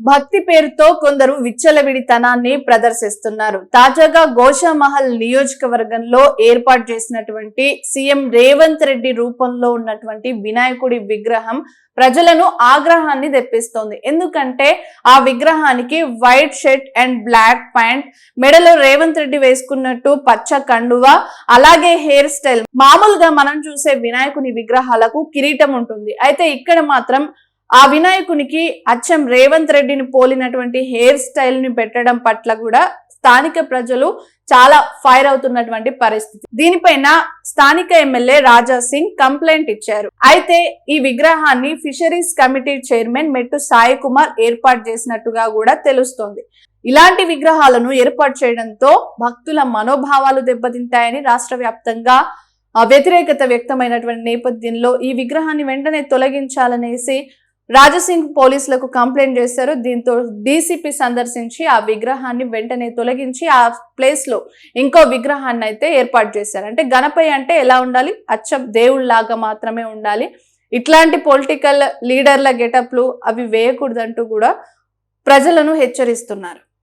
భక్తి పేరుతో కొందరు విచ్చలవిడితనాన్ని ప్రదర్శిస్తున్నారు. తాజాగా గోషామహల్ నియోజకవర్గంలో ఏర్పాటు చేసినటువంటి సీఎం రేవంత్ రెడ్డి రూపంలో ఉన్నటువంటి వినాయకుడి విగ్రహం ప్రజలను ఆగ్రహాన్ని తెప్పిస్తోంది. ఎందుకంటే ఆ విగ్రహానికి white shirt and black pant మెడలో రేవంత్ రెడ్డి వేసుకున్నట్టు పచ్చ కండువ అలాగే హెయిర్ స్టైల్. మామూలుగా మనం చూసే వినాయకుని విగ్రహాలకు కిరీటం ఉంటుంది. అయితే ఇక్కడ మాత్రం ఆ వినాయకునికి అచ్చం రేవంత్ రెడ్డిని పోలినటువంటి హెయిర్ స్టైల్ని పెట్టడం పట్ల కూడా స్థానిక ప్రజలు చాలా ఫైర్ అవుతున్నటువంటి పరిస్థితి. దీనిపైన స్థానిక ఎమ్మెల్యే రాజా సింగ్ కంప్లైంట్ ఇచ్చారు. అయితే ఈ విగ్రహాన్ని ఫిషరీస్ కమిటీ చైర్మన్ మెట్టు సాయి కుమార్ ఏర్పాటు చేసినట్టుగా కూడా తెలుస్తోంది. ఇలాంటి విగ్రహాలను ఏర్పాటు చేయడంతో భక్తుల మనోభావాలు దెబ్బతింటాయని రాష్ట్ర వ్యాప్తంగా వ్యతిరేకత వ్యక్తమైనటువంటి నేపథ్యంలో ఈ విగ్రహాన్ని వెంటనే తొలగించాలనేసి రాజసింగ్ పోలీసులకు కంప్లైంట్ చేశారు. దీంతో డీసీపీ సందర్శించి ఆ విగ్రహాన్ని వెంటనే తొలగించి ఆ ప్లేస్లో ఇంకో విగ్రహాన్ని అయితే ఏర్పాటు చేశారు. అంటే గణపై అంటే ఎలా ఉండాలి? అచ్చం దేవుళ్ళలాగా మాత్రమే ఉండాలి. ఇట్లాంటి పొలిటికల్ లీడర్ల గెటప్లు అవి వేయకూడదంటూ కూడా ప్రజలను హెచ్చరిస్తున్నారు.